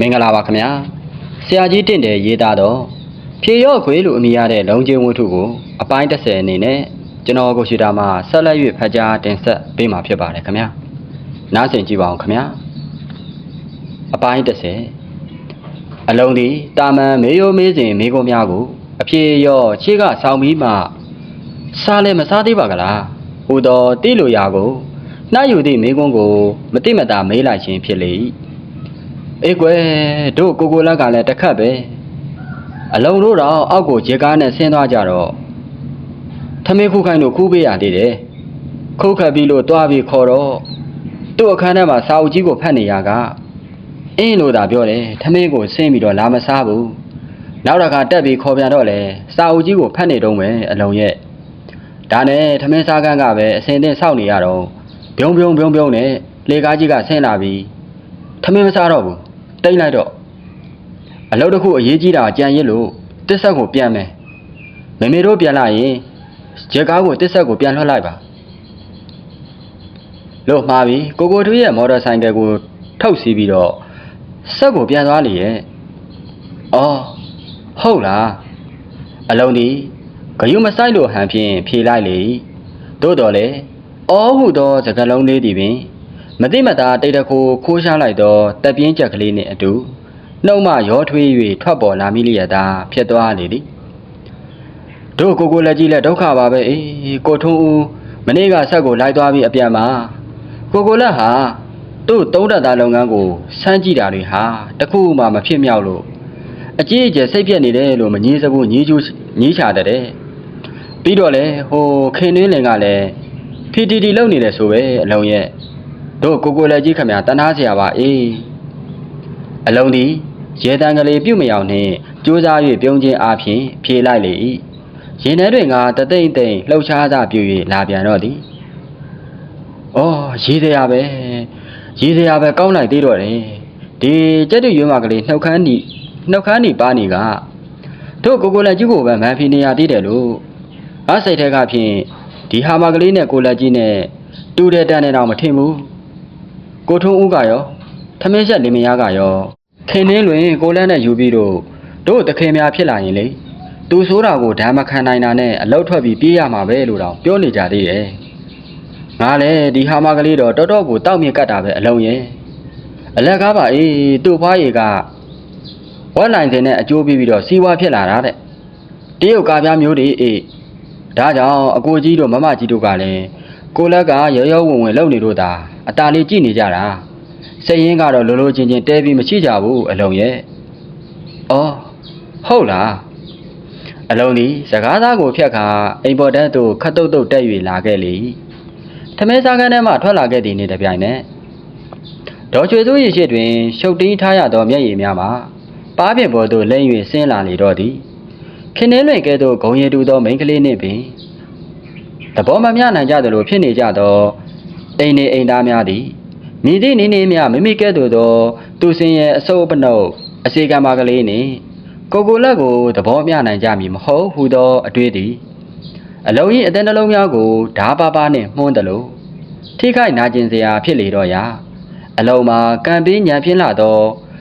မင်္ဂလာပါခင်ဗျာဆရာကြီးတင့်တယ်ရေးသားတော့ဖြေရော့ခွေလို့အမည်ရတဲ့လုံချင်းဝတ္ထုကိုအပိုင်း30အနေနဲ့ကျွန်တော်ကိုရှိတာမှာဆက်လက်၍ဖတ်ကြားတင်ဆက်ပေးမှာဖြစ်ပါတယ်ခင်ဗျာနားဆင်ကြည့်ပါအောင်ခင်ဗျာအပိုင်း30အလုံးဒီတာမန်မေယိုမေးစဉ်မိကုံးများကိုအဖြေရော့ခြေကဆောင်းပြီးမှစားလဲမစားသေးပါကလားဟူသောတိလိုရာကိုနှာယူသည့်မိကုံးကိုမတိမတာမေးလိုက်ခြင်းဖြစ်လေ၏ အေးကွယ်တို့ကိုကိုလက်ကလည်းတစ်ခတ်ပဲအလုံးတို့တော့အောက်ကိုခြေကားနဲ့ဆင်းသွားကြတော့ထမင်းခုခိုင်းတို့ခူးပေးရသေးတယ်ခုတ်ခတ်ပြီးလို့တွားပြီးခေါ်တော့သူ့အခန်းထဲမှာစာအုပ်ကြီးကိုဖတ်နေရကအင်းလို့သာပြောတယ်ထမင်းကိုဆင်းပြီးတော့လာမစားဘူးနောက်တစ်ခါတက်ပြီးခေါ်ပြန်တော့လေစာအုပ်ကြီးကိုဖတ်နေတော့မယ်အလုံးရဲ့ဒါနဲ့ထမင်းစားကန်းကပဲအစင်တင်စောင့်နေရတော့ဘုံဘုံဘုံဘုံနဲ့လေကားကြီးကဆင်းလာပြီးထမင်းမစားတော့ဘူး တိတ်လိုက်တော့အလုပ်တစ်ခုအရေးကြီးတာကြံရစ်လို့တစ်ဆက်ကိုပြန်မယ်မမေတို့ပြန်လာရင်ဂျက်ကားကိုတစ်ဆက်ကိုပြန်လွှတ်လိုက်ပါလို့မှားပြီးကိုကိုထွေးရဲ့မော်တော်ဆိုင်ကယ်ကိုထုတ်စီးပြီးတော့ဆက်ကိုပြန်သွားလေရဲ့အော်ဟုတ်လားအလုံးဒီဂယုမဆိုင်လို့ဟန်ဖြင့်ဖြေလိုက်လေသို့တော်လေအောဟုသောစကလုံးလေးသည်ပင် မသိမသာတိတ်တခိုးခိုးရှားလိုက်သောတက်ပြင်းချက်ကလေးနှင့်အတူနှုတ်မှရောထွေး၍ထွက်ပေါ်လာမိလျက်သာဖြစ်သွားလေသည်တို့ကိုကိုလက်ကြီးလက်ဒုက္ခပါပဲအေးကိုထုံးဦးမနေ့ကဆက်ကိုလိုက်သွားပြီးအပြန်မှာကိုကိုလက်ဟာသူ့သုံးတက်သားလုပ်ငန်းကိုစမ်းကြည့်တာတွေဟာတခုမှမဖြစ်မြောက်လို့အကြီးအကျယ်စိတ်ပြက်နေတယ်လို့မငြင်းစဘူးညီးကျူးညီးချတဲ့ပြီးတော့လေဟိုခင်နှင်းလင်ကလည်းဖီတီတီလုပ်နေတယ်ဆိုပဲအလုံးရဲ့ တို့ကိုကိုလည်းကြီးခမတနာเสียပါအေးအလုံးဒီရေတံကလေးပြုတ်မယောင်နှင့်ကြိုးစား၍ပြုံးခြင်းအပြင်ဖြေလိုက်လေ၏ရင်ထဲတွင်ကတသိမ့်သိမ့်လှုပ်ရှားစားပြု၍လာပြန်တော့သည်ဩရေးတရားပဲရေးတရားပဲကောင်းလိုက်သေးတော့တယ်ဒီကြက်တူရွေးမကလေးနှုတ်ခမ်းနီနှုတ်ခမ်းနီပါနေကတို့ကိုကိုလည်းကြီးကိုပဲမန်ဖီနေရသေးတယ်လို့ငါစိတ်ထဲကဖြင့်ဒီဟာမကလေးနဲ့ကိုလည်းကြီးနဲ့တူတဲ့တန်းနဲ့တော့မထင်ဘူး ကိုထုံးဦးကရောထမင်းဆက်လင်မယားကရောခင်နှင်းလွင်ကိုလန်းနဲ့ယူပြီးတော့တို့တခင်များဖြစ်လာရင်လေသူဆိုးတာကိုဓာမခံနိုင်တာနဲ့အလောက်ထွက်ပြီးပြေးရမှာပဲလို့တော့ပြောနေကြသေးတယ်ငါလည်းဒီဟာမကလေးတော့တော်တော်ကိုတောက်မြင့်ကတ်တာပဲအလုံးရဲ့အလက်ကားပါအေးသူ့ဖွားရည်ကဝက်နိုင်တဲ့နဲ့အကျိုးပြီးပြီးတော့စီးပွားဖြစ်လာတာတဲ့တရုတ်ကားပြားမျိုးတွေအေးဒါကြောင့်အကိုကြီးတို့မမကြီးတို့ကလည်း ကိုလက်ကရောရောဝင်ဝင်လုပ်နေလို့သာအตาလေးကြည့်နေကြတာစိတ်ရင်းကတော့လိုလိုချင်းချင်းတဲပြီးမရှိကြဘူးအလုံးရဲ့။အော်ဟုတ်လား။အလုံးဒီစကားသားကိုဖြတ်ခါအိမ်ပေါ်တန်းသို့ခတ်တုတ်တုတ်တက်၍လာခဲ့လေ။ထမဲစားကန်းထဲမှထွက်လာခဲ့သည်နှင့်တပြိုင်နက်ဒေါ်ချွေစိုးရရှိတွင်ရှုပ်တင်းထားရသောမျက်ရည်များမှာပါးပြစ်ပေါ်သို့လိမ့်၍ဆင်းလာလေတော့သည်ခင်းနှဲလွင်ကဲ့သို့ဂုံရည်တူသောမိန်းကလေးနှင့်ပင် သဘောမမျှနိုင်ကြသလိုဖြစ်နေကြသောအိမ်နေအိမ်သားများသည်မိသည့်နေနေများမိမိကဲ့သို့သော သူစင်ရဲ့အစိုးပနုတ်အစီကံပါကလေးနှင့်ကိုကိုလက်ကိုသဘောမျှနိုင်ကြမည်မဟုတ်ဟုသောအတွေ့သည်အလုံးကြီးအတဲ့နှလုံးများကိုဓာပါပါနှင့်မှုန်းတယ်လို့ထိခိုက်နာကျင်စရာဖြစ်လေတော့ရာအလုံးမှာကံပေးညံပြင်းလာသော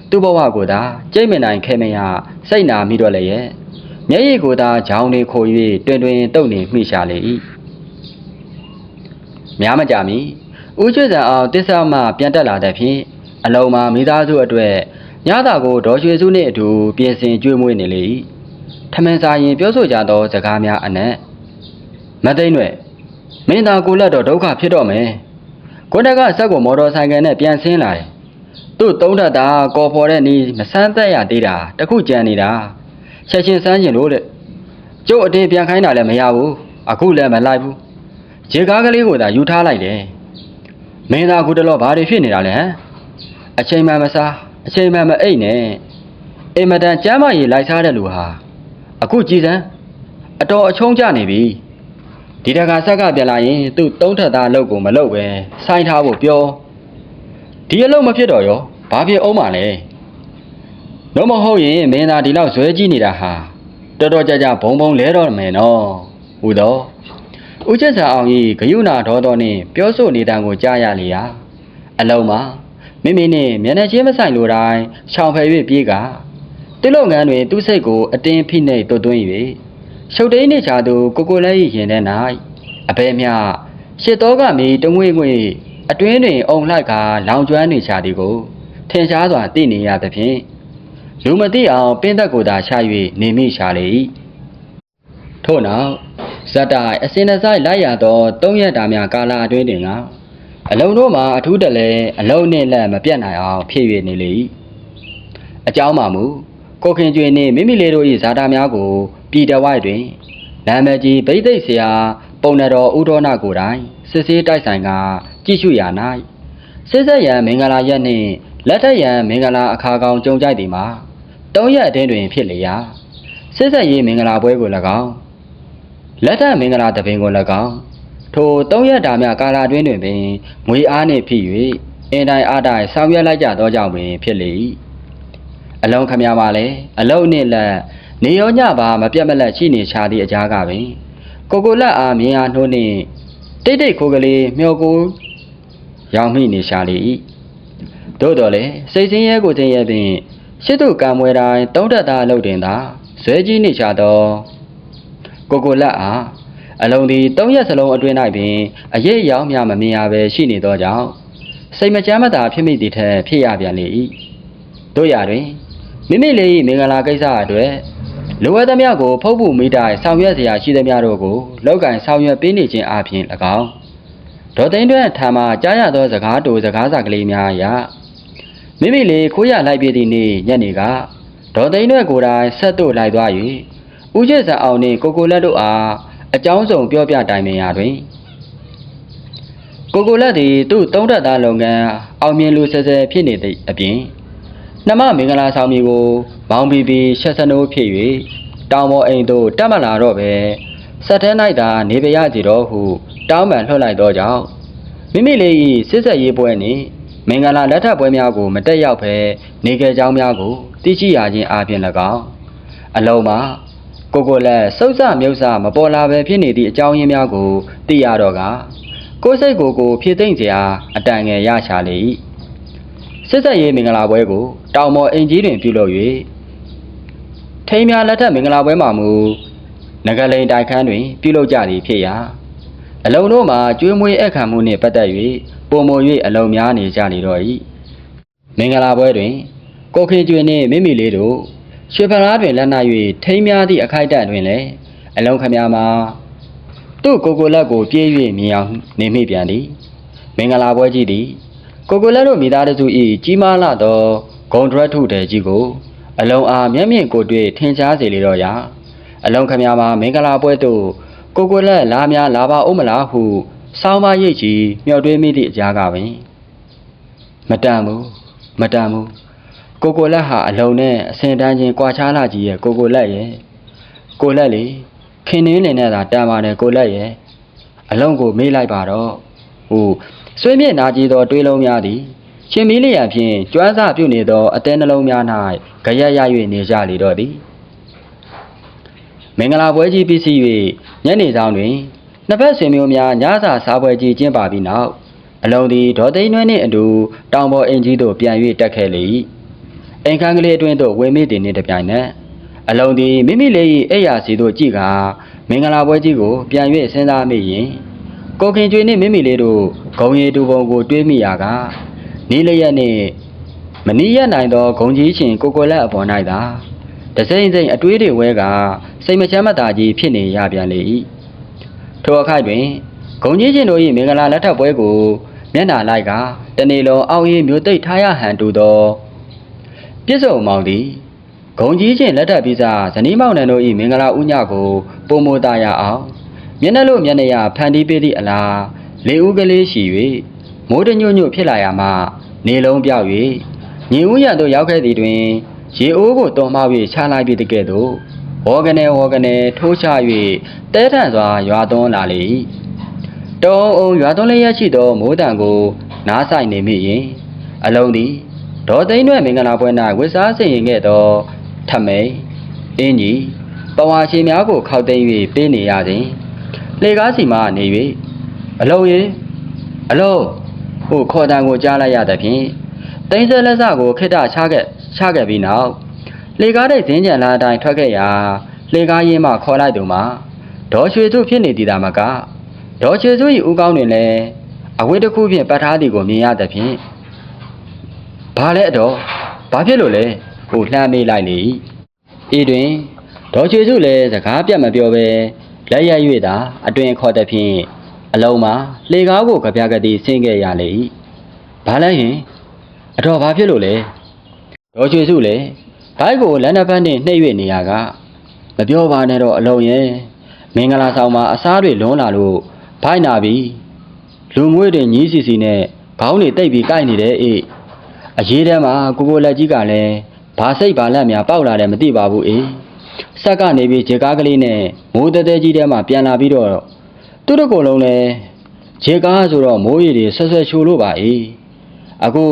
သူ့ဘဝကိုသာကြိတ်မနိုင်ခဲမရစိတ်နာမိတော့လေရဲ့မျက်ရည်ကိုသာဂျောင်းနေခို၍တွင်တွင်တုတ်နေမိရှာလေ၏ များမကြမီဦးကျွေးစံအောင်တစ္ဆာမှပြန်တက်လာတဲ့ဖြင့်အလုံးမှာမိသားစုအတွက်ညသာကိုဒေါ်ရွှေစုနှင့်အတူပြင်ဆင်ကြွေးမွေးနေလေ၏ထမင်းစားရင်ပြောဆိုကြသောစကားများအနက်မသိမ့်ွယ်မင်းသားကိုလက်တော့ဒုက္ခဖြစ်တော့မယ်ကိုတက်ကဆက်ကိုမော်တော်ဆိုင်ကယ်နဲ့ပြန်ဆင်းလာတယ်သူ့သုံးထပ်တာကော်ဖော်တဲ့နီးမဆန်းသက်ရသေးတာတခုကြံနေတာချက်ချင်းစမ်းကျင်လို့တဲ့ကျုပ်အတင်းပြန်ခိုင်းတာလည်းမရဘူးအခုလည်းမလိုက်ဘူး ခြေကားကလေးကိုသာယူထားလိုက်တယ်မင်းသားခုတလောဘာတွေဖြစ်နေတာလဲဟမ်အချိန်မှန်မစားအချိန်မှန်မအိတ်နဲ့အိမ်မတန်ကျမ်းမကြီးလိုက်စားတဲ့လူဟာအခုကြည်စမ်းအတော်အချုံးကျနေပြီဒီတကဆက်ကပြန်လာရင်သူ့သုံးထပ်သားအလုပ်ကိုမလုပ်ပဲဆိုင်းထားဖို့ပြောဒီအလုပ်မဖြစ်တော့ရောဘာဖြစ်အောင်မလဲတော့မဟုတ်ရင်မင်းသားဒီလောက်ဇွဲကြီးနေတာဟာတော်တော်ကြာကြာဘုံဘုံလဲတော့မယ်နော်ဟူတော့ ဦးချက်ဆာအောင်ကြီးဂယုဏဒေါသောနှင့်ပြောဆိုနေတံကိုကြားရလေရာအလုံးမှာမမိမိနှင့်မျက်နှာချင်းမဆိုင်လိုတိုင်းရှောင်ဖယ်၍ပြေးကသူ့လုပ်ငန်းတွင် သူ့စိတ်ကိုအတင်းဖိနှိပ်တွတ်သွင်း၍ရှုပ်တိန်နှင့်ချသူကိုကိုလဲ၏ရင်ထဲ၌အဘဲမြရှစ်တော်ကမီတငွေ့ငွေ့အတွင်းတွင်အုံလှိုက်ကလောင်ကျွမ်းနေချသည်ကိုထင်ရှားစွာသိနေရသဖြင့်လူမသိအောင်ပင်သက်ကိုသာချ၍နေမိရှာလေ၏ထို့နောက် ဇက်တိုင်အစင်တစိုက်လိုက်ရသောသုံးရက်တာများကာလအတွင်းတွင်ကအလုံးတို့မှာအထူးတလဲအလုံးနှင့်လက်မပြတ်နိုင်အောင်ဖြစ်၍နေလေ၏အကြောင်းမှမူကိုခင်ကျွေနှင့်မိမိလေးတို့၏ဇာတာများကိုပြည်တော်ဝိုက်တွင်နာမည်ကြီးဗိသိက်ဆရာပုံနတော်ဥဒေါနာကိုယ်တိုင်စစ်ဆေးတိုက်ဆိုင်ကကြည့်ရှုရာ၌စစ်ဆက်ရန်မင်္ဂလာရက်နှင့်လက်ထက်ရန်မင်္ဂလာအခါကောင်ကြုံကြိုက်သည်မှာသုံးရက်အတွင်းတွင်ဖြစ်လေရာစစ်ဆက်ရေးမင်္ဂလာပွဲကို၎င်း လက်ထက်မင်္ဂလာတပင်ကို၎င်းထိုသုံးရက်တာများကာလအတွင်းတွင်ပင်ငွေအားနှင့်ဖြစ်၍အင်တိုင်းအားတိုင်းဆောင်ရွက်လိုက်ကြသောကြောင့်ပင်ဖြစ်လေ၏အလုံးခမများပါလေအလုံးနှင့်လက်နေရောညပါမပြတ်မလက်ရှိနေချသည့်အကြားကပင်ကိုကိုလက်အားမြင်အားနှိုးနှင့်တိတ်တိတ်ခိုးကလေးမျောကိုရောင်မိနေရှာလေ၏သို့တော်လည်းစိတ်ဆင်းရဲကိုတင်ရဲ့ပင်ရှစ်သူကံမွဲတိုင်းတုံးတက်သားအလုပ်တင်သာဇွဲကြီးနေချသော ကိုကိုလက်အားအလုံးသည်၃ရက်စလုံးအတွင်း၌ပင်အရေးရောင်များမမြင်ရဘဲရှိနေသောကြောင့်စိတ်မချမ်းမသာဖြစ်မိသည်ထက်ဖြစ်ရပြန်လေ၏တို့ရာတွင်မိမိလေး၏မင်္ဂလာကိစ္စအတွက်လိုအပ်သမျှကိုဖုတ်ဖို့မိတိုင်းဆောင်ရွက်စရာရှိသမျှတို့ကိုလောက်ကင်ဆောင်ရွက်ပေးနေခြင်းအပြင်၎င်းဒေါ်သိန်းတွင်ထံမှကြားရသောစကားတူစကားစာကလေးများအရမိမိလေးခိုးရလိုက်ပြသည့်နေ့ညနေကဒေါ်သိန်းတွင်ကိုယ်တိုင်ဆက်တို့လိုက်သွား၍ ဦးကျစ်စံအောင်နှင့်ကိုကိုလက်တို့အားအကြောင်းစုံပြောပြတိုင်ပင်ရာတွင်ကိုကိုလက်သည်သူ့သုံးထပ်သားလုပ်ငန်းအောင်မြင်လူဆဲဆဲဖြစ်နေသည့်အပြင်နှမမင်္ဂလာဆောင်မီကိုမောင်ပီပီရှက်စနိုးဖြစ်၍တောင်ပေါ်အိမ်သို့တက်မလာတော့ပဲဆက်ထဲ၌သာနေပြရစီတော့ဟုတောင်းပန်လွှတ်လိုက်သောကြောင့်မိမိလေး၏စစ်ဆက်ရေးပွဲနှင့်မင်္ဂလာလက်ထပ်ပွဲများကိုမတက်ရောက်ဘဲနေကြကြောင်းများကိုသိရှိရခြင်းအပြင်၎င်းအလုံးမှာ ကိုကိုလက်စုပ်စမြုပ်စမပေါ်လာပဲဖြစ်နေသည့်အကြောင်းရင်းများကိုသိရတော့ကကိုယ်စိတ်ကိုယ်ကိုဖြည့်သိမ့်စရာအတန်ငယ်ရရှာလေ၏စစ်ဆက်ရေးမင်္ဂလာပွဲကို တောင်မော်အင်ကြီးတွင်ပြုလုပ်၍ထိမ်းများလက်ထက်မင်္ဂလာပွဲမှာမူငကလိန်တိုက်ခန်းတွင် ပြုလုပ်ကြသည်ဖြစ်ရာအလုံးတို့မှာကျွေးမွေးအခမ်းမှုနှင့်ပတ်သက်၍ပုံမ၍အလုံးများနေကြလေတော့၏မင်္ဂလာပွဲတွင်ကိုခေကျွေနှင့်မိမိလေးတို့ ရွှေဖလားတွင်လက်နပ်၍ထိမ်းများသည့်အခိုက်အတန့်တွင်လည်းအလုံးခမများမှာသူ့ကိုကိုလက်ကိုပြေး၍မြင်အောင်နေမိပြန်သည်မင်္ဂလာပွဲကြီးသည်ကိုကိုလက်တို့မိသားစု၏ကြီးမားလာသောဂုံဒရက်ထုတဲကြီးကို အလုံးအားမျက်မြင့်ကိုတွေ့ထင်ရှားစေလေတော့ရာအလုံးခမများမှာမင်္ဂလာပွဲသို့ကိုကိုလက်လာများလာပါဦးမလားဟုစောင်းမရိတ်ကြီးမျှော်တွေးမိသည့်အကြားကပင်မတန်ဘူးမတန်ဘူး ကိုကိုလက်ဟာအလုံးနဲ့အစင်တန်းချင်းကွာခြားလာကြီးရဲ့ကိုကိုလက်ရဲ့ကိုလက်လေခင်နှင်းနေနဲ့သာတန်ပါတယ်ကိုလက်ရဲ့အလုံးကိုမေးလိုက်ပါတော့ဟိုဆွေးမြင့်နာကြီးသောတွေးလုံးများသည်ရှင်မီးလျံဖြင့်ကျွမ်းစာပြုနေသောအသေးနှလုံးများ၌ကြရက်ရ၍နေကြလေတော့သည်မင်္ဂလာပွဲကြီးပြီးစီး၍ညနေဆောင်တွင်နှစ်ဖက်ဆွေမျိုးများညစာစားပွဲကြီးကျင်းပပြီးနောက်အလုံးသည်ဒေါ်သိန်းနှွဲနှင့်အတူတောင်ပေါ်အင်ကြီးသို့ပြန်၍တက်ခဲ့လေ၏ အိမ်ခန်းကလေးအတွင်းသို့ဝင်မိသည်နှင့်တပြိုင်နက်အလုံးသည်မိမိလေး၏အိယာစီသို့ကြည့်ကာမင်္ဂလာပွဲကြီးကိုပြန်၍စဉ်းစားမိရင်ကိုခင်ကျွေနှင့်မိမိလေးတို့ဂုံရည်တူပုံကိုတွေးမိရာကနီးလျက်နှင့်မနီးရနိုင်သောဂုံကြီးရှင်ကိုကိုလက်အပေါ်၌သာတစိမ့်စိမ့်အတွေးတွေဝဲကစိတ်မချမ်းမသာကြီးဖြစ်နေရပြန်လေ၏ထိုအခိုက်တွင်ဂုံကြီးရှင်တို့၏မင်္ဂလာလက်ထပ်ပွဲကိုမျက်နှာလိုက်ကတနေ့လုံးအောက်ရည်မျိုးသိပ်ထားရဟန်တူသော ပြစ္ဆုတ်မောင်သည်ဂုံကြီးချင်းလက်ထပ်ပြီးစားဇနီးမောင်နှံတို့၏မင်္ဂလာဥညကိုပုံမသားရအောင်မျက်နှာလို့မျက်နှာရဖန်တီးပေးသည့်အလားလေဦးကလေးရှိ၍မိုးတညွတ်ညွတ်ဖြစ်လာရမှနေလုံးပြောက်၍ညင်ဦးရသို့ရောက်ခဲ့သည်တွင်ရေအိုးကိုတော်မှ၍ချလိုက်ပြီးတကဲ့သို့ဝေါကနေဝေါကနေထိုးချ၍တဲထန်စွာရွာသွန်းလာလေ၏တုံးအောင်ရွာသွန်းလျက်ရှိသောမိုးတံကိုနားဆိုင်နေမိရင်အလုံးသည် ဒေါ်သိန်းတွဲမင်္ဂလာပွဲ၌ဝစ်စားဆင်ရင်ခဲ့သောထမိန်အင်းကြီးပဝါရှင်များကိုခောက်သိမ်း၍ပေးနေရစဉ်လေကားစီမှနေ၍အလုံးရင်အလုံးဟိုခေါ်တန်ကိုကြားလိုက်ရသဖြင့်တိန်ဆဲလက်စကိုခိတ္တချခဲ့ချခဲ့ပြီးနောက်လေကားတဲ့ဇင်းကြံလာအတိုင်းထွက်ခဲ့ရာလေကားရင်းမှခေါ်လိုက်သူမှာဒေါ်ရွှေစုဖြစ်နေသည်သာမကဒေါ်ရွှေစု၏ဦးကောင်းတွင်လည်းအဝတ်တစ်ခုဖြင့်ပတ်ထားသည်ကိုမြင်ရသဖြင့် ဘာလဲအတော်ဘာဖြစ်လို့လဲဟိုလှမ်းမေးလိုက်လေဤတွင်ဒေါ်ရွှေစုလည်းစကားပြတ်မပြောဘဲလက်ရ၍သာအတွင်ခေါ်သည်ဖြင့်အလုံးမှာလေကားကိုကြပြကတိဆင်းခဲ့ရလေ၏ဘာလဲဟင်အတော်ဘာဖြစ်လို့လဲဒေါ်ချွေစုလေဘိုက်ကိုလမ်းတစ်ဖက်နဲ့နှိပ်၍နေရကမပြောပါနဲ့တော့အလုံးရဲ့မင်္ဂလာဆောင်မှာအစားတွေလွန်းလာလို့ဘိုက်နာပြီလူငွေတွေညီးစီစီနဲ့ခေါင်းတွေတိတ်ပြီးကိုက်နေတယ်အေး အရေးထဲမှာကိုကိုလက်ကြီးကလည်းဘာစိတ်ဘာလက်များပေါက်လာတယ်မသိပါဘူးအေးစက်ကနေပြီးခြေကားကလေးနဲ့မိုးတဲတဲကြီးထဲမှာပြန်လာပြီးတော့သူတို့ကိုယ်လုံးလဲခြေကားဆိုတော့မိုးရည်တွေဆွဆွချိုးလို့ပါအေးအခု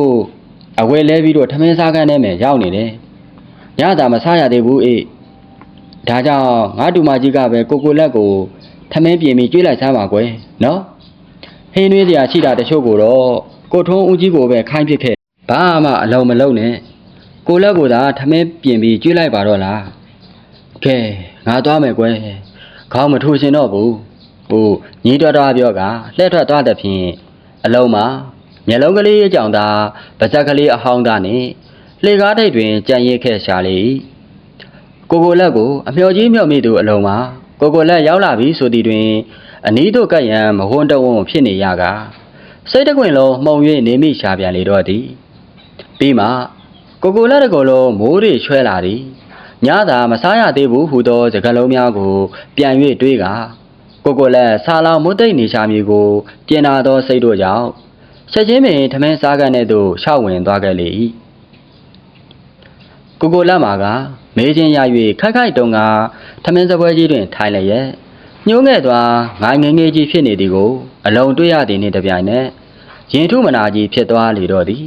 အဝယ်လဲပြီးတော့ထမင်းစားကန်းထဲမှာရောက်နေတယ်။ညတာမစားရသေးဘူးအေး။ဒါကြောင့်ငါတူမကြီးကပဲကိုကိုလက်ကိုထမင်းပြင်ပြီးကျွေးလိုက်စမ်းပါကွယ်နော်။ဟင်းနှွေးစရာရှိတာတချို့ကိုတော့ကိုထုံးဦးကြီးကိုပဲခိုင်းပစ်ခဲ့။ ဘာမှအလုံးမလုံးနဲ့။ကိုလက်ကိုသာထမင်းပြင်ပြီးကျွေးလိုက်ပါတော့လား။ကဲငါသွားမယ်ကွယ်။ခေါင်းမထိုးရှင်တော့ဘူး။ဟိုညီတော်တော်ပြောကလှည့်ထွက်သွားတဲ့ဖြင့်အလုံးမှာမျက်လုံးကလေးအကြောင်သာပါဇက်ကလေးအဟောင်းသားနဲ့လှေကားထိပ်တွင်ကြံရစ်ခဲ့ရှာလေ၏ကိုကိုလက်ကိုအမျော်ကြီးမျှော်မိသူအလုံးမှာကိုကိုလက်ရောက်လာပြီဆိုသည်တွင် အနီးသို့ကပ်ရန်မဟွန်းတဝန်းဖြစ်နေရကစိတ်တကွင်လုံးမှုံ၍နေမိရှာပြန်လေတော့သည် ပြီးမှကိုကိုလက်တကောလုံးမိုးတွေချွဲလာသည်ညသာမစားရသေးဘူးဟူသောစကလုံးများကို ပြန်၍တွေးကကိုကိုလက်ဆာလောင်မွတ်သိမ့်နေရှာမည်ကိုပြင်နာသောစိတ်တို့ကြောင့်ချက်ချင်းပင်ထမင်းစားကန်တဲ့သို့ရှောက်ဝင်သွားခဲ့လေ၏ကိုကိုလက်မာကမေးချင်းရ၍ခက်ခိုက်တုံကထမင်းစပွဲကြီးတွင် ထိုင်လျက်ညှိုးငဲ့သွားငိုင်းငယ်ငယ်ကြီးဖြစ်နေသည်ကို အလုံးတွေ့ရသည်နှင့်တပြိုင်နက်ရင်ထုမနာကြီးဖြစ်သွားလေတော့သည်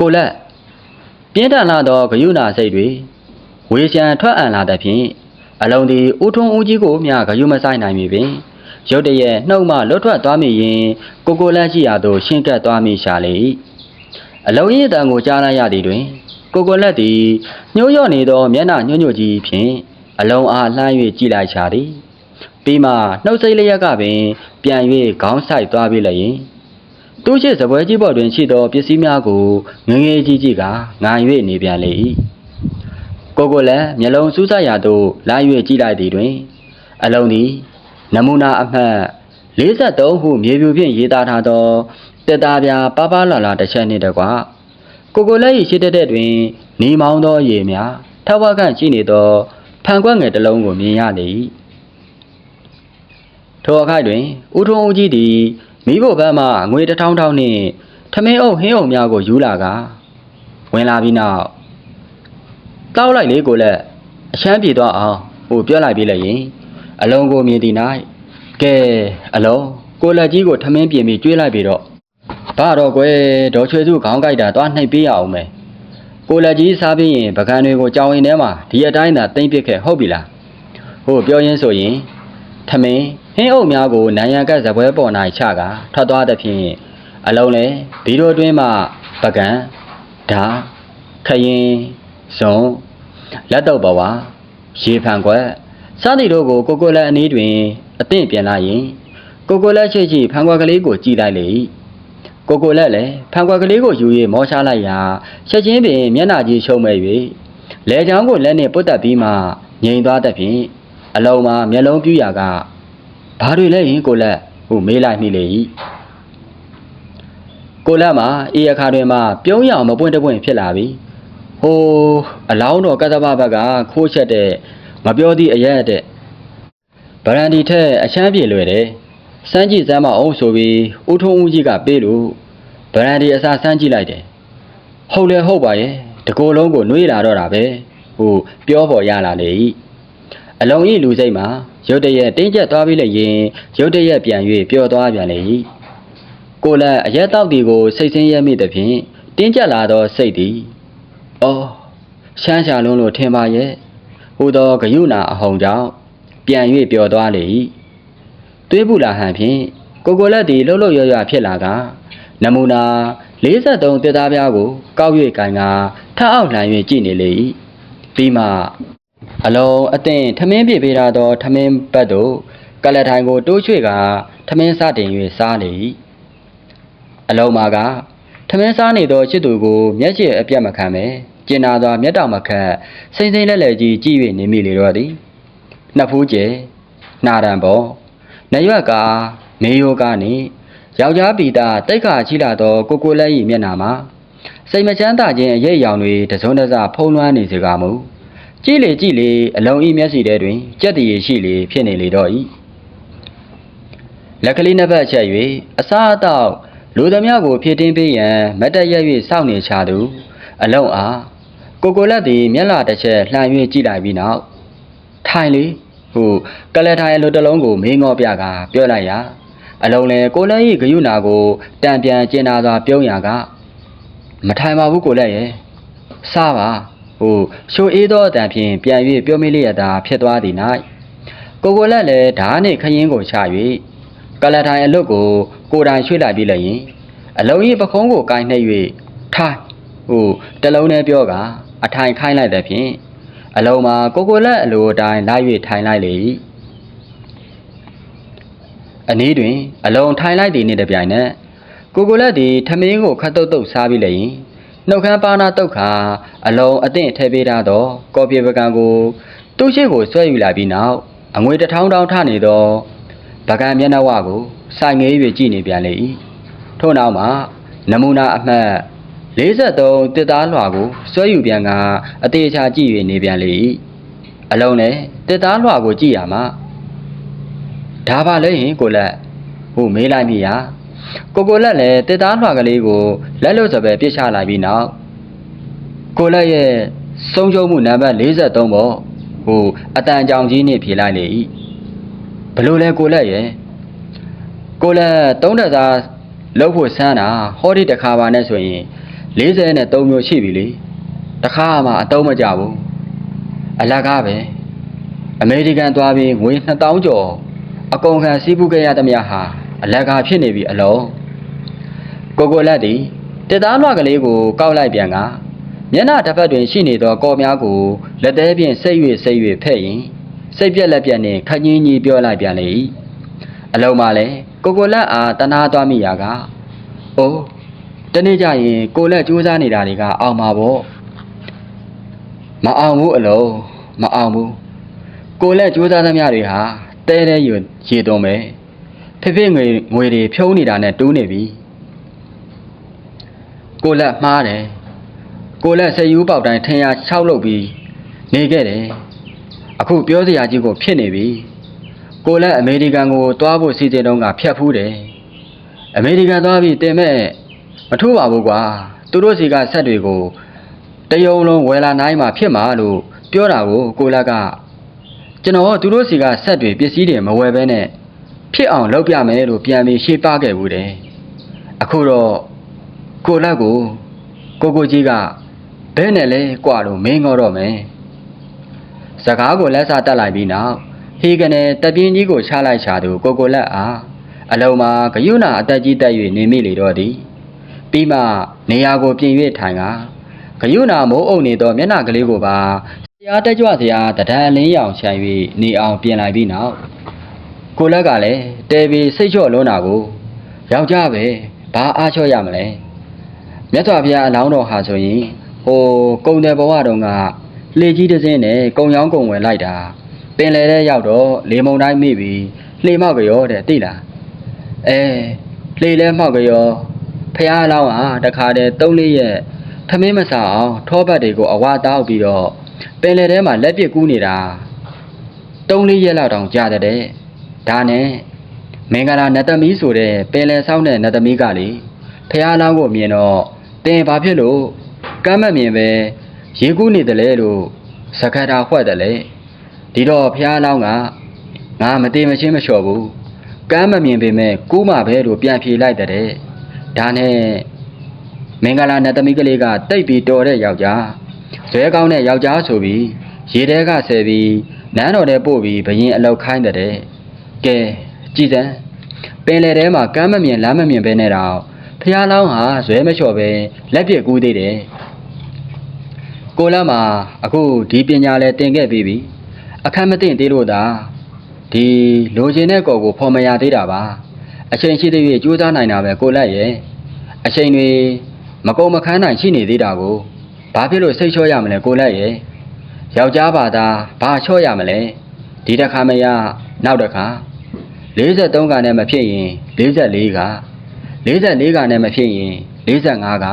ကိုလက်ပြင်းထန်လာသောဂယုဏစိတ်တွေဝေရှံထွက်အံလာသဖြင့်အလုံးသည်ဦးထုံးဦးကြီးကိုမျှဂယုမဆိုင်နိုင်မည်ပင်ရုတ်တရက်နှုတ်မှလွတ်ထွက်သွားမိရင်ကိုကိုလန့်ရှိရာသို့ရှင်းကပ်သွားမိရှာလေ၏အလုံးရည်တန်ကိုကြားလိုက်ရသည်တွင်ကိုကိုလက်သည်ညှိုးလျော့နေသောမျက်နှာညှို့ညွတ်ကြီးဖြင့်အလုံးအားလှမ်း၍ကြည့်လိုက်ရှာသည်ပြီးမှနှုတ်စိတ်လျက်ကပင် ပြန်၍ခေါင်းဆိုင်သွားပြီလျင် သူရှိစပွဲကြီးပေါ်တွင်ရှိသောပစ္စည်းများကိုငငယ်ကြီးကြီးကငိုင်၍နေပြန်လေ၏ကိုကိုလက်မျက်လုံးစူးစပ်ရာသို့လာ၍ကြည့်လိုက်သည်တွင် အလုံးသည်နမူနာအမှတ်43ဟုမြေပြူဖြင့်ရေးသားထားသောတက်သားပြာပပလာလာတစ်ချက်နှင့်တကွကိုကိုလက်၏ရှိတဲ့တဲ့တွင်နေမောင်းသောရေများထဝကန့်ရှိနေသောဖန်ကွက်ငယ်တစ်လုံးကိုမြင်ရလေ၏ထိုအခိုက်တွင်ဦးထုံးဦးကြီးသည် မိဖို့ဘက်မှငွေတစ်ထောင်ထောင်နှင့်ထမင်းအုပ်ဟင်းအုပ်များကိုယူလာကဝင်လာပြီးနောက်တောက်လိုက်လေကိုလက်အချမ်းပြေသွားအောင်ဟိုပြောလိုက်ပြီးလည်းရင်အလုံးကိုမြင်သည်၌ကဲအလုံးကိုလက်ကြီးကိုထမင်းပြင်ပြီးကျွေးလိုက်ပြီတော့ဘာတော့ကွယ်ဒေါ်ချွေစုခေါင်းကိုက်တာသွားနှိပ်ပေးရအောင်မယ်ကိုလက်ကြီးစားပြီးရင်ပကံတွေကိုကြောင်ရင်ထဲမှာဒီအတိုင်းသာတိမ့်ပစ်ခဲ့ဟုတ်ပြီလားဟိုပြောရင်းဆိုရင်ထမင်း ဟင်းအုပ်များကိုနိုင်ရန်ကတ်ဇပွဲပေါ်၌ချကထွက်သွားသဖြင့်အလုံးလဲဒီလိုအတွင်းမှပကံဓာခရင်ဇုံလက်တော့ဘဝရေဖန်ကွက်စသည်တို့ကိုကိုကိုလက်အနည်းတွင်အသင့်ပြန်လာရင်ကိုကိုလက်ချိတ်ချိဖန်ကွက်ကလေးကိုကြည်လိုက်လေ၏ကိုကိုလက်လည်းဖန်ကွက်ကလေးကိုယူ၍မောရှားလိုက်ရာချက်ချင်းပင်မျက်နှာကြီးရှုံးမဲ့၍လဲချောင်းကိုလက်နှင့်ပုတ်တက်ပြီးမှငြိမ်သွားသဖြင့်အလုံးမှာမျက်လုံးပြူးရာက ဘာတွေလဲရင်ကိုလက်ဟုမေးလိုက်မိလေ၏ကိုလက်မှာအေးအခါတွင်မှပြုံးရအောင်မပွင့်တပွင့်ဖြစ်လာပြီဟိုးအလောင်းတော်ကတ္တဗဘက်ကခိုးချက်တဲ့မပြောသည့်အရက်တဲ့ဗရန်ဒီထက်အချမ်းပြေလွယ်တယ်စမ်းကြည့်စမ်းမအောင်ဆိုပြီးဦးထုံးဦးကြီးကပေးလို့ဗရန်ဒီအစာစမ်းကြည့်လိုက်တယ်ဟုတ်လဲဟုတ်ပါရဲ့တကိုယ်လုံးကိုနှွေးလာတော့တာပဲဟိုပြောပေါ်ရလာလေ၏အလုံးဤလူစိတ်မှာ ရုတ်တရက်တင်းကျပ်သွားပြီးလေရင်ရုတ်တရက်ပြန်၍ပျော်သွားပြန်လေ၏ကိုလည်းအရက်တောက်ဒီကိုစိတ်ဆင်းရဲမိသည်ဖြင့်တင်းကျပ်လာသောစိတ်သည်အော်ရှမ်းရှာလုံးလို့ထင်ပါရဲ့ဟူသောဂယုဏအဟုန်ကြောင့်ပြန်၍ပျော်သွားလေ၏သွေးပူလာဟန်ဖြင့်ကိုကိုလက်သည်လှုပ်လှုပ်ရွရွဖြစ်လာကနမူနာ43တစ်သားပြားကိုကောက်၍ကင်ကထအောက်လှန်၍ကြည့်နေလေ၏ပြီးမှ အလုံးအသင်ထမင်းပြပေးထားသောထမင်းဘတ်တို့ကလထိုင်ကိုတိုးချွေကထမင်းစတင်၍စားလေ၏အလုံးမာကထမင်းစားနေသောချစ်သူကိုမျက်ခြေအပြတ်မခံပဲကျင်နာစွာမျက်တောင်မခတ်စိမ့်စိမ့်လဲလဲကြီးကြည့်၍နေမိလေတော့သည်နှစ်ဖူးကျဲနှာတံပေါ်နရွက်ကမေယောကနှင့်ယောက်ျားပီတာတိတ်ခါချီလာသောကိုကိုလက်၏မျက်နှာမှာစိတ်မချမ်းသာခြင်းအရေးအယောင်တွေတစုံတစဖုံးလွှမ်းနေစေကမူ ကြည့်လေကြည့်လေအလုံးဤမျက်စီထဲတွင်ကြက်တည်ရှိလေဖြစ်နေလေတော့၏လက်ကလေးနှစ်ဖက်ချက်၍အစားအသောက်လူသမျှကိုဖြည့်တင်းပေးရန်မတ်တက်ရက်၍စောင့်နေချသူအလုံးအားကိုကိုလက်သည်မျက်လာတစ်ချက်လှန်၍ကြည့်လိုက်ပြီးနောက်ထိုင်လေဟုကလထိုင်အလိုတစ်လုံးကိုမင်းငေါပြကပြောလိုက်ရာအလုံးလဲကိုလက်၏ဂယုနာကိုတံပြန်ကျင်နာစွာပြုံးရာကမထိုင်ပါဘူးကိုလက်ရဲ့စားပါ ဟိုရှိုအေးသောအတန်ဖြင့်ပြန်၍ပြောမိလျက်သာဖြစ်သွားသည်၌ကိုကိုလက်လည်းဓာနှင့်ခရင်ကိုချ၍ကလထိုင်အလွတ်ကိုကိုယ်တိုင်ရွှေ့လိုက်ပြီးလျင်အလုံး၏ပခုံးကိုကိုင်းနှိပ်၍ထိုင်ဟိုတလုံးနဲ့ပြောကအထိုင်ခိုင်းလိုက်တဲ့ဖြင့်အလုံးမှာကိုကိုလက်အလိုအတိုင်းလိုက်၍ထိုင်လိုက်လေ၏အနည်းတွင် အလုံးထိုင်လိုက်သည်နှင့်တပြိုင်နက်ကိုကိုလက်သည်ထမင်းကိုခတ်တုတ်တုတ်စားပြီးလျင် နှုတ်ခမ်းပါနာတုတ်ခါအလုံးအသင့်ထဲပေးထားသောကော်ပီပကံကိုသူ့ရှိကိုဆွဲယူလာပြီးနောက်အငွေတစ်ထောင်တောင်ထနေသောပကံမျက်နှာဝကိုစိုင်ငေး၍ကြည့်နေပြန်လေ၏ထို့နောက်မှာနမူနာအမှတ်53တစ်သားလွှာကိုဆွဲယူပြန်ကအသေးချာကြည့်၍နေပြန်လေ၏အလုံးနဲ့တစ်သားလွှာကိုကြည့်ရမှာဒါပါလေရင်ကိုလက်ဟိုမေးလိုက်မိရာ ကိုကိုလက်လည်းတစ်သားလွှာကလေးကိုလက်လို့စပယ်ပြစ်ချလိုက်ပြီးနောက်ကိုလက်ရဲ့ဆုံးရှုံးမှုနံပါတ်43ပေါ့ဟိုအတန်ကြောင်ကြီးနဲ့ဖြေလိုက်လေ၏ဘလို့လဲကိုလက်ရဲ့ကိုလက်သုံးတက်သားလောက်ဖို့ဆန်းတာဟောဒီတစ်ခါပါနဲ့ဆိုရင်43မျိုးရှိပြီလေတစ်ခါမှအတုံးမကြဘူးအလကားပဲအမေရိကန်သွားပြီးငွေ2000ကျော်အကုန်ခံစီးပူးခဲ့ရသမျှဟာ အလကားဖြစ်နေပြီအလုံးကိုကိုလက်သည်တစ်သားလွှာကလေးကိုကောက်လိုက်ပြန်ကမျက်နှာတစ်ဖက်တွင်ရှိနေသောကော်များကိုလက်သေးဖြင့်ဆိတ်၍ဆိတ်၍ဖဲ့ရင်စိတ်ပြက်လက်ပြက်နှင့်ခကြီးကြီးပြောလိုက်ပြန်လေ၏အလုံးမလည်းကိုကိုလက်အားတနာသွားမိရာကအိုးတနေ့ကျရင်ကိုလက်ကြိုးစားနေတာတွေကအောင်မှာပေါ့မအောင်ဘူးအလုံးမအောင်ဘူးကိုလက်ကြိုးစားသမျှတွေဟာတဲတဲယူရေသွန်းပဲ ဖေဖေငွေငွေတွေဖြုံးနေတာနဲ့တူးနေပြီကိုလက်မှားတယ်ကိုလက်ဆယ်ယူပေါက်တိုင်းထင်ရ6လုပ်ပြီးနေခဲ့တယ်အခုပြောစရာကြီးကိုဖြစ်နေပြီကိုလက်အမေရိကန်ကိုသွားဖို့စီစဉ်တုန်းကဖြတ်ဖူးတယ်အမေရိကန်သွားပြီးတင်မဲ့မထိုးပါဘူးကွာသူတို့စီကဆက်တွေကိုတယုံလုံးဝယ်လာနိုင်မှာဖြစ်မှာလို့ပြောတာကိုကိုလက်ကကျွန်တော်သူတို့စီကဆက်တွေပစ္စည်းတွေမဝယ်ဘဲနဲ့ ဖြစ်အောင်လုပ်ပြမယ်လို့ပြန်ပြီးရှေ့ပါခဲ့ဘူးတယ်အခုတော့ကိုလက်ကိုကိုကိုကြီးကဘဲနဲ့လဲကြွလို့မင်းငေါတော့မယ်စကားကိုလက်စားတက်လိုက်ပြီးနောက်ဟေကနေတပြင်းကြီးကိုချလိုက်ချသူကိုကိုလက်အားအလုံးမှာဂယုဏအတက်ကြီးတက်၍နေမိလေတော့သည်ပြီးမှနေရာကိုပြင်၍ထိုင်ကဂယုဏမိုးအုပ်နေသောမျက်နှာကလေးကိုပါဆရာတက်ကြွစရာတဒံအလင်းရောင်ချန်၍နေအောင်ပြင်လိုက်ပြီးနောက် ကိုလက်ကလည်းတဲပြီးစိတ်လျှော့လွန်းတာကိုယောက်ျားပဲဘာအားလျှော့ရမလဲမြတ်စွာဘုရားအလောင်းတော်ဟာဆိုရင်ဟိုကုံတယ်ဘဝတုန်းကလေကြီးတစ်စင်းနဲ့ကုံရောင်းကုံဝယ်လိုက်တာပင်လေတဲ့ရောက်တော့လေမုံတိုင်းမိပြီးလှေမောက်ကရောတဲ့သိလားအဲလှေလဲမောက်ကရောဖះအလောင်းဟာတခါတည်း၃လေးရက်ထမင်းမစားအောင်ထောပတ်တွေကိုအဝါတောက်ပြီးတော့ပင်လေထဲမှာလက်ပစ်ကူးနေတာ၃လေးရက်လောက်တောင်ကြာတဲ့ ဒါနဲ့မင်္ဂလာနတ်သမီးဆိုတဲ့ပင်လယ်ဆောင်တဲ့နတ်သမီးကလေဖះလောင်းကိုမြင်တော့တင်ဘာဖြစ်လို့ကမ်းမမြင်ပဲရေကူးနေတယ်လေလို့စကတာဝှက်တယ်လေဒီတော့ဖះလောင်းကငါမတေမချင်းမလျှော်ဘူးကမ်းမမြင်ပေမဲ့ကူးမှပဲလို့ပြန်ဖြေလိုက်တဲ့ဒါနဲ့မင်္ဂလာနတ်သမီးကလေးကတိတ်ပြီးတော်တဲ့ယောက်ျားဇွဲကောင်းတဲ့ယောက်ျားဆိုပြီးရေထဲကဆယ်ပြီးနန်းတော်ထဲပို့ပြီးဘရင်အလောက်ခိုင်းတဲ့ ကဲကြည်စမ်းပင်လယ်ထဲမှာကမ်းမမြင်လမ်းမမြင်ပဲနဲ့တော့ဖះဖះလောင်းဟာဇွဲမလျှော့ပဲလက်ပြက်ကူးသေးတယ်ကိုလမ်းမှာအခုဒီပညာလဲတင်ခဲ့ပြီးပြီအခက်မသိသေးလို့သာဒီလိုချင်တဲ့ကော်ကိုဖော်မရသေးတာပါအချိန်ရှိသေး၍ကြိုးစားနိုင်တာပဲကိုလက်ရဲ့အချိန်တွေမကုံမခန်းနိုင်ရှိနေသေးတာကိုဘာဖြစ်လို့စိတ်ချော့ရမလဲကိုလက်ရဲ့ယောက်ျားပါသားဘာချော့ရမလဲဒီတစ်ခါမရ နောက်တစ်ခါ43ကနဲ့မဖြစ်ရင်44က44ကနဲ့မဖြစ်ရင်45က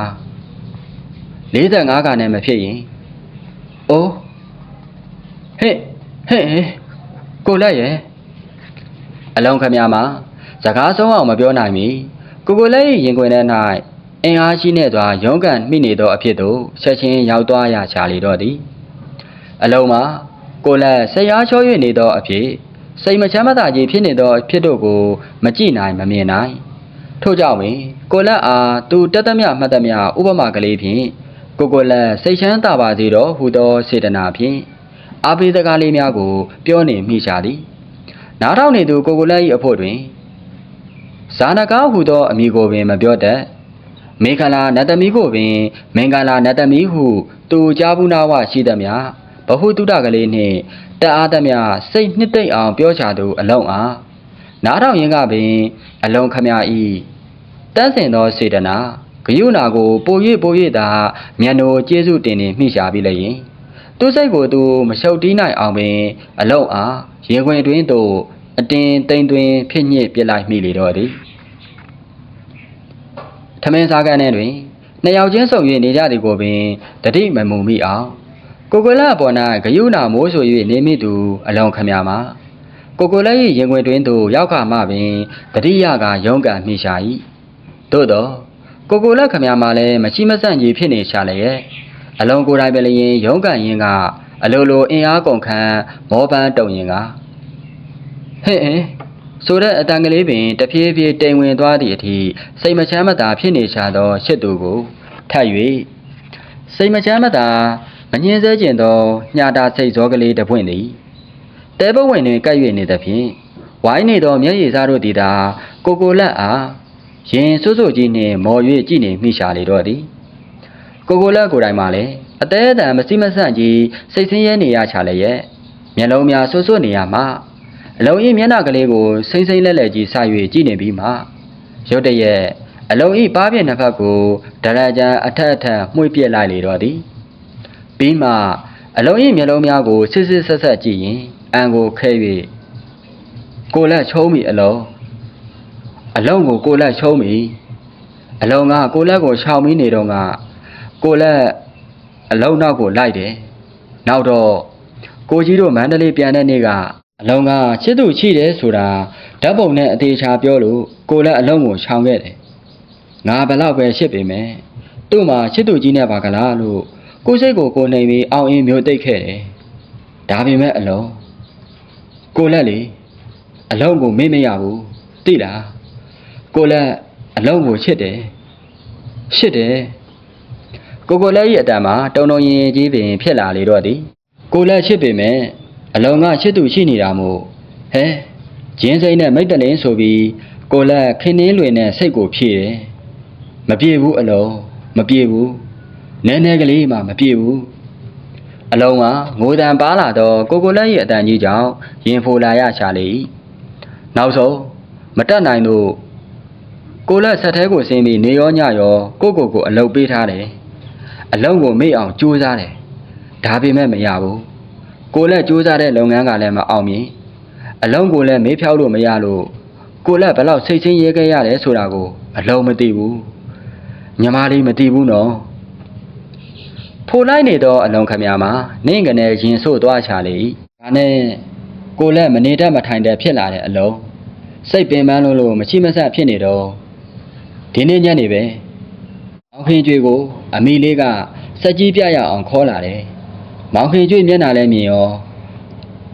45ကနဲ့မဖြစ်ရင်အိုးဟဲ့ဟဲ့ဟဲ့ကိုလက်ရဲ့အလုံးခမများမှာစကားဆုံးအောင်မပြောနိုင်မီကိုကိုလက်ရဲ့ရင်ခွင်ထဲ၌အင်အားရှိနေသောရုံးကန်မိနေသောအဖြစ်သို့ဆက်ချင်းရောက်သွားရချလေတော့သည်အလုံးမှာကိုလက်ဆရာချော၍နေသောအဖြစ် စိတ်မချမ်းမသာကြီးဖြစ်နေသောအဖြစ်တို့ကိုမကြည့်နိုင်မမြင်နိုင်ထို့ကြောင့်ပင်ကိုလက်အားသူတက်သမျှမှတ်သမျှဥပမာကလေးဖြင့်ကိုကိုလက်စိတ်ချမ်းသာပါစေတော့ဟူသောစေတနာဖြင့်အာပိစကားလေးများကို ပြောနေမိရှာသည်နားထောင်နေသူကိုကိုလက်၏အဖို့တွင်ဇာနကားဟူသောအမိကိုပင်မပြောတတ်မေခလာနတ်သမီးကိုပင် မင်္ဂလာနတ်သမီးဟု သူကြားဘူးနာဝရှိသမျှဘဟုတုတကလေးနှင့်တအားသမျှစိတ်နှစ်သိမ့်အောင်ပြောချသူအလုံးအားနားထောင်ရင်ကပင်အလုံးခမဤတန်းစင်သောစေတနာဂယုနာကိုပို၍ပို၍သာမျက်နှိုကျေးဇူးတင်နေမိရှာပြီးလျင်သူစိတ်ကိုသူမရှုပ်တီးနိုင်အောင်ပင်အလုံးအားရင်ခွင်တွင်သို့အတင်းတိမ်တွင်ဖြစ်ညစ်ပြစ်လိုက်မိလေတော့သည်ထမင်းစားကန်ထဲတွင်နှစ်ယောက်ချင်းဆုံ၍နေကြသည်ကိုပင်တတိမမူမိအောင် ကိုကိုလာအပေါ်၌ဂယုနာမိုးဆို၍နေမိသူအလုံးခမမှာကိုကိုလက်၏ရင်ခွင်တွင်သို့ရောက်ခါမှပင်တတိယကရုံးကန်မိရှာ၏သို့တော့ကိုကိုလက်ခမမှာလည်းမရှိမဆန့်ကြီးဖြစ်နေရှာလျက်အလုံးကိုယ်တိုင်ပဲလျင်ရုံးကန်ရင်ကအလိုလိုအင်အားကုန်ခန်းမောပန်းတုံရင်ကဟဲ့ဟင်ဆိုတဲ့အတန်ကလေးပင်တဖြည်းဖြည်းတိမ်ဝင်သွားသည့်အထိစိတ်မချမ်းမသာဖြစ်နေရှာသောရှစ်သူကိုထပ်၍စိတ်မချမ်းမသာ မငင်းဆဲကျင်သောညတာစိတ်ဇောကလေးတစ်ပွင့်သည်တဲဘဝင်တွင်ကပ်၍နေသဖြင့်ဝိုင်းနေသောမျက်ရည်စားတို့သည်သာကိုကိုလက်အားရင်စွတ်စွတ်ကြီးနှင့်မော်၍ကြည့်နေမိရှာလေတော့သည်ကိုကိုလက်ကိုယ်တိုင်မှလည်းအသေးအတန်မစိမဆန့်ကြီးစိတ်ဆင်းရဲနေရချလည်းရဲ့မျက်လုံးများစွတ်စွတ်နေရမှအလုံးဤမျက်နှာကလေးကိုစိမ့်စိမ့်လက်လက်ကြီးဆ၍ကြည့်နေပြီးမှရုတ်တရက်အလုံးဤပါးပြည့်နှစ်ဖက်ကိုဒရကြံအထက်အထက်မှွေပြက်လိုက်လေတော့သည် ပြီးမှအလုံးဤမျက်လုံးများကိုစစ်စစ်ဆက်ဆက်ကြည့်ရင်အန်ကိုခဲ၍ကိုလက်ချုံးမိအလုံးအလုံးကိုကိုလက်ချုံးမိအလုံးကကိုလက်ကိုခြောက်မိနေတော့ကကိုလက်အလုံးနောက်ကိုလိုက်တယ်နောက်တော့ကိုကြီးတို့မန္တလေးပြန်တဲ့နေ့ကအလုံးကချစ်သူရှိတယ်ဆိုတာဓာတ်ပုံနဲ့အသေးချာပြောလို့ကိုလက်အလုံးကိုခြောင်ခဲ့တယ်ငါဘလောက်ပဲရှစ်ပေမယ်သူ့မှာချစ်သူကြီးနဲ့ပါကလားလို့ ကိုစိတ်ကိုကိုနေပြီးအောင်အင်းမျိုးတိတ်ခဲ့တယ်ဒါပေမဲ့အလုံးကိုလက်လေအလုံးကိုမေ့မရဘူးသိလားကိုလက်အလုံးကိုချစ်တယ်ချစ်တယ်ကိုကိုလက်ရဲ့အတန်မှာတုံတုံရင်ရင်ကြီးပင်ဖြစ်လာလေတော့သည်ကိုလက်ချစ်ပေမဲ့အလုံးကချစ်သူရှိနေတာမို့ဟဲဂျင်းစိမ့်နဲ့မိတ်တလင်းဆိုပြီးကိုလက်ခင်းနှင်းလွင်နဲ့စိတ်ကိုဖြည့်တယ်မပြေဘူးအလုံးမပြေဘူး နဲနဲကလေးမှမပြေဘူးအလုံးကငိုတံပါလာတော့ကိုကိုလက်ရဲ့အတန်ကြီးကြောင့်ရင်ဖိုလာရရှာလေ၏နောက်ဆုံးမတက်နိုင်တော့ကိုလက်ဆက်သေးကိုဆင်းပြီးနေရောညရောကိုကိုကိုအလုတ်ပေးထားတယ်အလုံးကိုမေ့အောင်ကြိုးစားတယ်ဒါပေမဲ့မရဘူးကိုလက်ကြိုးစားတဲ့လုပ်ငန်းကလည်းမအောင်မြင်အလုံးကိုလည်းမေးဖြောက်လို့မရလို့ကိုလက်ဘယ်လောက်စိတ်ဆင်းရဲခဲ့ရတယ်ဆိုတာကိုအလုံးမသိဘူးညီမလေးမသိဘူးနော် ဖိုလိုက်နေသောအလုံးခမများမှာနင့်ကနေရင်ဆို့သွားချလေ၏ဒါနဲ့ကိုလက်မနေတတ်မထိုင်တတ်ဖြစ်လာတဲ့အလုံးစိတ်ပင်ပန်းလို့လို့မရှိမဆန့်ဖြစ်နေတော့ဒီနေ့ညနေပဲမောင်ခင်ကျွေကို အမိလေးကစက်ကြီးပြရအောင်ခေါ်လာတယ်မောင်ခင်ကျွေမျက်နှာလည်းမြင်ရော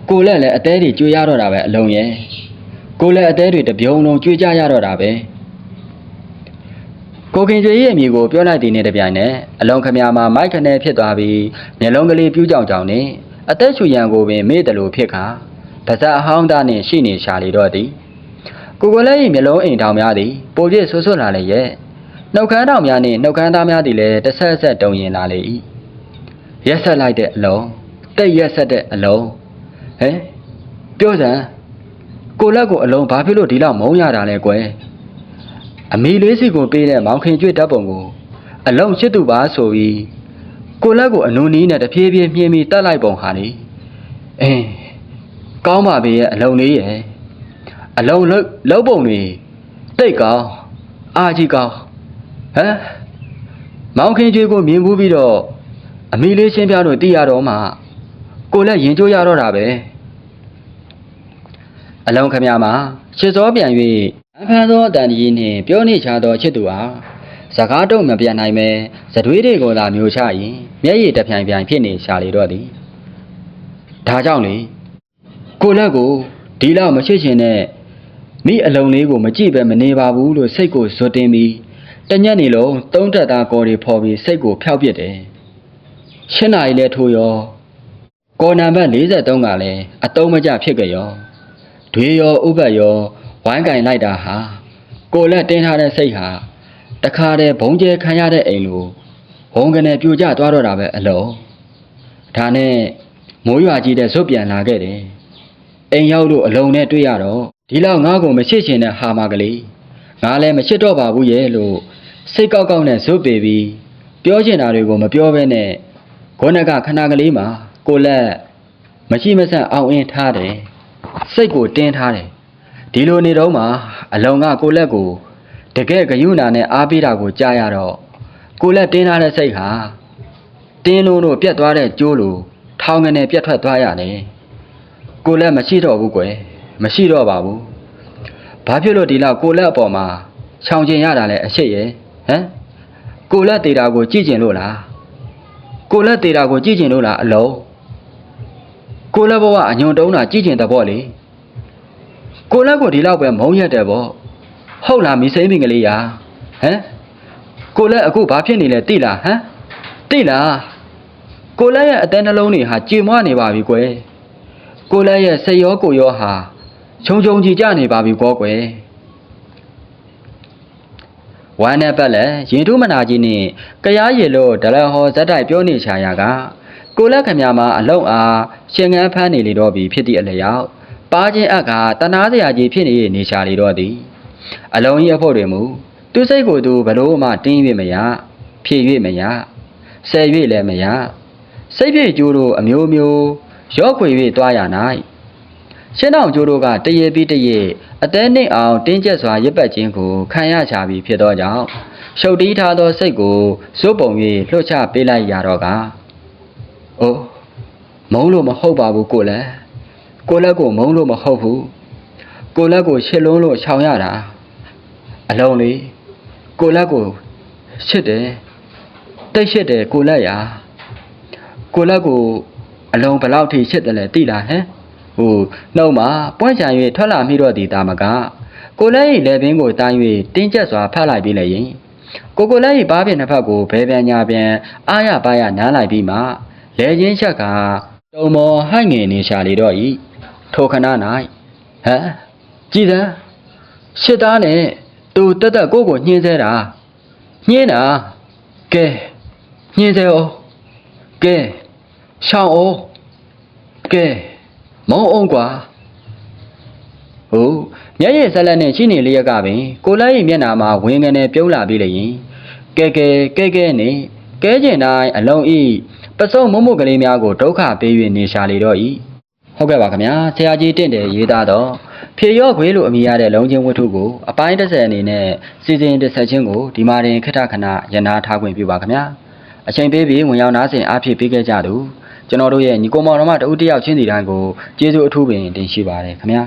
ကိုလက်လည်းအသေးတွေကျွေးရတော့တာပဲအလုံးရဲ့ကိုလက်အသေးတွေတပြုံလုံးကျွေးကြရတော့တာပဲ ကိုခင်ကျွေရဲ့အမည်ကိုပြောလိုက်တဲ့နေ့တစ်ပြိုင်နက်အလုံးခမမှာမိုက်ခနဲဖြစ်သွားပြီးမျက်လုံးကလေးပြူးကြောင်ကြောင်နဲ့အသက်ရှူရန်ကိုပင်မေ့တယ်လို့ဖြစ်ခါပါဇက်အဟောင်းသားနှင့်ရှိနေရှာလေတော့သည်ကိုကိုလည်း၏မျက်လုံးအိမ်ထောင်များသည်ပိုပြည့်ဆွဆွလာလေရဲ့နှုတ်ခမ်းတော်များနှင့်နှုတ်ခမ်းသားများသည်လည်းတစ်ဆက်ဆက်တုံရင်လာလေ၏ရက်ဆက်လိုက်တဲ့အလုံးတိတ်ရက်ဆက်တဲ့အလုံးဟဲပြောစမ်းကိုလက်ကိုအလုံးဘာဖြစ်လို့ဒီလောက်မုန်းရတာလဲကွယ် အမီလေးစီကိုပေးတဲ့မောင်ခင်ကျွေးတပ်ပုံကိုအလုံးချစ်သူပါဆိုပြီးကိုလက်ကိုအနူနီးနဲ့တဖြည်းဖြည်းမြင်ပြီးတတ်လိုက်ပုံဟာလေအင်းကောင်းပါပြီရဲ့အလုံးလေးရဲ့အလုံးလုံးလုံးပုံတွေတိတ်ကောင်းအာကြီးကောင်းဟမ်မောင်ခင်ကျွေးကိုမြင်ဘူးပြီးတော့အမီလေးချင်းပြတို့တည်ရတော့မှကိုလက်ရင်ကျိုးရတော့တာပဲအလုံးခမမှာချစ်စောပြန်၍ အဖန်သောအတန်ကြီးနှင့်ပြောနေချသောချစ်သူအားစကားတော့မပြန်နိုင်ပဲဇတွေးတွေကိုသာမျိုးချရင်မျက်ရည်တစ်ပြိုင်ပြိုင်ဖြစ်နေရှာလေတော့သည်ဒါကြောင့်လေကိုလက်ကိုဒီလောက်မချစ်ချင်တဲ့မိအလုံးလေးကိုမကြည့်ပဲမနေပါဘူးလို့စိတ်ကိုဇွတ်တင်ပြီးတညက်နေလုံးသုံးတက်သားကော်တွေဖော်ပြီးစိတ်ကိုဖျောက်ပစ်တယ်ရှင်းနာရီလဲထိုးရောကော်နံပါတ်43ကလည်းအတုံးမကျဖြစ်ကြရောတွေရောဥပတ်ရော ဝိုင်းကင်လိုက်တာဟာကိုလက်တင်းထားတဲ့စိတ်ဟာတခါတည်းဘုံကျဲခံရတဲ့အိမ်လိုဘုံကနေပြိုကျသွားတော့တာပဲအလုံးဒါနဲ့မိုးရွာကြီးတဲ့ဇွတ်ပြန်လာခဲ့တယ်အိမ်ရောက်လို့အလုံးနဲ့တွေ့ရတော့ဒီလောက်ငါ့ကိုမချစ်ချင်တဲ့ဟာမကလေးငါလည်းမချစ်တော့ပါဘူးရဲ့လို့စိတ်ကောက်ကောက်နဲ့ဇွတ်ပေပြီးပြောချင်တာတွေကိုမပြောဘဲနဲ့ခေါင်းကခဏကလေးမှာကိုလက်မရှိမဆန့်အောင်အင်းထားတယ်စိတ်ကိုတင်းထားတယ် ဒီလိုနေတော့မှအလုံကကိုလက်ကိုတကယ်ဂယုဏနဲ့အားပေးတာကိုကြားရတော့ကိုလက်တင်းထားတဲ့စိတ်ဟာတင်းလုံးတို့ပြတ်သွားတဲ့ကျိုးလိုထောင်ငနဲ့ပြတ်ထွက်သွားရတယ်ကိုလက်မရှိတော့ဘူးကွယ်မရှိတော့ပါဘူးဘာဖြစ်လို့ဒီလောက်ကိုလက်အပေါ်မှာခြောင်ကျင်ရတာလဲအရှိရဲ့ဟမ်ကိုလက်သေးတာကိုကြည့်ကျင်လို့လားကိုလက်သေးတာကိုကြည့်ကျင်လို့လားအလုံးကိုလက်ဘဝအညွန်တုံးတာကြည့်ကျင်တဲ့ပေါ့လေ ကိုလက်ကိုဒီလောက်ပဲမုံရက်တယ်ဗောဟုတ်လားမိစိမ့်ပင်ကလေးရာဟမ်ကိုလက်အခုဘာဖြစ်နေလဲတိလားဟမ်တိလားကိုလက်ရဲ့အတန်းနှလုံးတွေဟာကြေမွနေပါပြီကွယ်ကိုလက်ရဲ့စိတ်ရောကိုယ်ရောဟာခြုံခြုံကြည်ကြနေပါပြီကောကွယ်ဝမ်းနဲ့ပတ်လက်ရင်ထုမနာကြီးနဲ့ကြားရည်လို့ဒလဟောဇက်တိုက်ပြောနေချာရာကကိုလက်ခမမှာအလုံးအားရှင်ငန်းဖမ်းနေလေတော့ပြီဖြစ်သည့်အလျောက် ပါခြင်းအက်ကတနာစရာကြီးဖြစ်နေနေချာလေတော့သည်အလုံးကြီးအဖို့တွေမူသူစိတ်ကိုသူဘလို့မှတင်း၍မရဖြည့်၍မရဆယ်၍လည်းမရစိတ်ဖြည့်ကျိုးတို့အမျိုးမျိုးရော့ခွေ၍တွားရ၌ရှင်းအောင်ကျိုးတို့ကတရေပြီးတရေအသေးနှိမ့်အောင်တင်းကျပ်စွာရစ်ပတ်ခြင်းကိုခံရချပြီးဖြစ်သောကြောင့်ရှုပ်တီးထားသောစိတ်ကိုဇွတ်ပုံ၍လွှတ်ချပေးလိုက်ရတော့ကအိုးမုံလို့မဟုတ်ပါဘူးကိုလည်း ကိုလက်ကိုမုံလို့မဟုတ်ဘူးကိုလက်ကိုရှစ်လုံးလို့ခြောင်ရတာအလုံးလေးကိုလက်ကိုရှစ်တယ်တိတ်ရှစ်တယ်ကိုလက်ရာကိုလက်ကိုအလုံးဘယ်လောက်ထိရှစ်တယ်လဲသိလားဟမ်ဟိုနှုတ်မှာပွင့်ချံ၍ထွက်လာမိတော့ဒီတာမကကိုလက်၏လက်ပင်ကိုတိုင်း၍တင်းကျပ်စွာဖတ်လိုက်ပြီးလည်းရင်ကိုကိုလက်၏ဘားပြင်နှစ်ဖက်ကိုဘဲပြန်ညာပြန်အားရပါရနမ်းလိုက်ပြီးမှလဲချင်းချက်ကတုံမောဟိုက်ငင်နေရှာလေတော့ဤ ထိုခဏ၌ဟမ်ကြည်စမ်းရှစ်သားနဲ့သူတက်တက်ကိုကိုညှင်းဆဲတာညှင်းတာကဲညှင်းဆဲအောင်ကဲရှောင်းအောင်ကဲမောင်းအောင်ကွာဟုတ်မျက်ရည်ဆက်လက်နဲ့ရှိနေလျက်ကပင်ကိုလိုက်ရဲ့မျက်နာမှာဝင်းငနဲ့ပြုံးလာပြီးလျင်ကဲကဲကဲကဲနဲ့ကဲကျင်တိုင်းအလုံးဤပစုံမုံမုတ်ကလေးများကိုဒုက္ခပေး၍နေရှာလေတော့ဤ ဟုတ်ကဲ့ပါခင်ဗျာဆရာကြီးတင့်တယ်ရေးသားတော့ဖြေရော့ခွေးလို့အမည်ရတဲ့လုံချင်းဝတ္ထုကိုအပိုင်း30အနေနဲ့စီစဉ်တစ်ဆက်ချင်းကိုဒီမှာတင်ခထခဏရန်နာထားခွင့်ပြုပါခင်ဗျာအချိန်ပေးပြီးဝင်ရောက်နားဆင်အားဖြည့်ပေးခဲ့ကြသူကျွန်တော်တို့ရဲ့ညီကိုမောင်တော်မတဦးတယောက်ချင်းစီတိုင်းကိုကျေးဇူးအထူးပင်တင်ရှိပါတယ်ခင်ဗျာ